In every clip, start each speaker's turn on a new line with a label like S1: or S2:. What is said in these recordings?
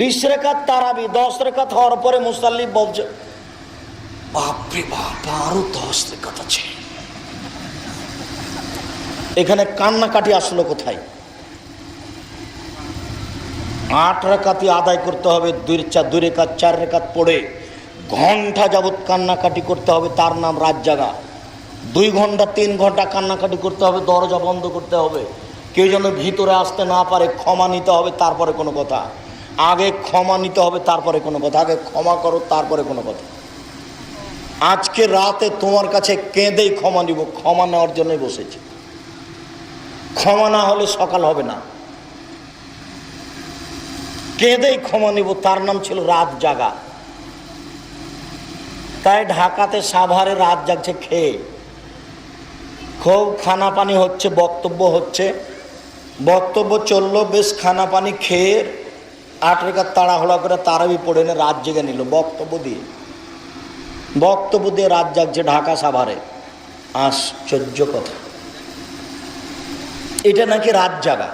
S1: বিশ রেখাত তারাবি, দশ রেখাত হওয়ার পরে মুসাল্লি বলছে, বাপরে বাপ, আরও দশ রেখাত আছে। এখানে কান্নাকাটি আসলো কোথায়? আট রেখাতি আদায় করতে হবে, দুই চার দুই রেখাত, চার রেখাত পড়ে ঘণ্টা যাবৎ কান্নাকাটি করতে হবে, তার নাম রাত জাগা দুই ঘণ্টা, তিন ঘণ্টা কান্নাকাটি করতে হবে, দরজা বন্ধ করতে হবে। কেউ যেন ভিতরে আসতে না পারে, ক্ষমা নিতে হবে, তারপরে কোনো কথা। আগে ক্ষমা নিতে হবে, তারপরে কোনো কথা। আগে ক্ষমা করো, তারপরে কোনো কথা। আজকে রাতে তোমার কাছে কেঁদেই ক্ষমা নিব, ক্ষমা নেওয়ার জন্যই বসেছি। ক্ষমা না হলে সকাল হবে না। কেঁদেই ক্ষমা নিব, তার নাম ছিল রাত জাগা। তাই ঢাকাতে সাভারে রাত জাগছে খেয়ে। খুব খানা পানি হচ্ছে, বক্তব্য হচ্ছে। বক্তব্য চলল, বেশ খানা পানি খেয়ে আট রেখার তাড়াহুড়া করে তারাবি পড়ে এনে রাত জেগে নিল, বক্তব্য দিয়ে। বক্তব্য দিয়ে রাত জাগছে ঢাকা সাভারে। আশ্চর্য কথা। এটা নাকি রাত জাগা।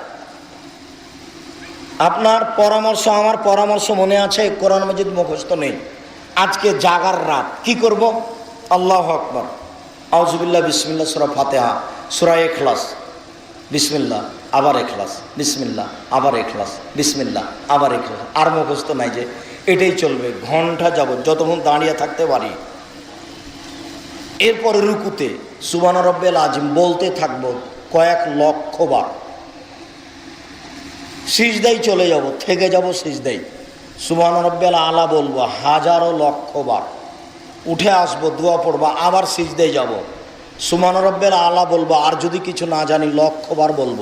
S1: আপনার পরামর্শ, আমার পরামর্শ মনে আছে, কোরআন মজিদ মুখস্থ নেই। আজকে জাগার রাত। কি করব? আল্লাহ আকবর। আউজবিল্লা বিসমিল্লা সুরা ফাতেহা, সুরা এখলাস বিসমিল্লা আবার এখলাস বিসমিল্লা আবার এখলাস বিসমিল্লা আবার এখলাস আর মুখস্থ নাই যে এটাই চলবে, ঘণ্টা যাব যতক্ষণ দাঁড়িয়ে থাকতে পারি। এরপরে রুকুতে সুবান রব্বেল আজিম বলতে থাকব কয়েক লক্ষ বার। সিজদাই চলে যাব, থেকে যাব সিজদাই। সুবান আলা বলব হাজারো লক্ষ বার। উঠে আসব, দোয়া পড়বা, আবার সিজদাই যাব। সুমান রব্বেল আলা বলব, আর যদি কিছু না জানি লক্ষ বার বলব।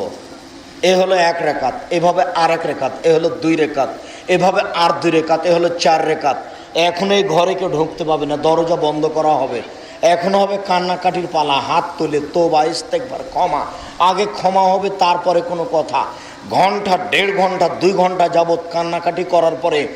S1: এ হলো এক রেখাত, এভাবে আর এক রেখাত, এ হলো দুই রেখাত, এভাবে আর দুই রেখাত, এ হলো চার রেখাত। এখন এই ঘরে কেউ ঢুকতে পাবে না, দরজা বন্ধ করা হবে। এখন হবে কান্নাকাটির পালা, হাত তুলে তো বা ইস্তেকবার, ক্ষমা। আগে ক্ষমা হবে, তারপরে কোনো কথা। ঘণ্টা, দেড় ঘণ্টা, দুই ঘণ্টা যাবৎ কান্নাকাটি করার পরে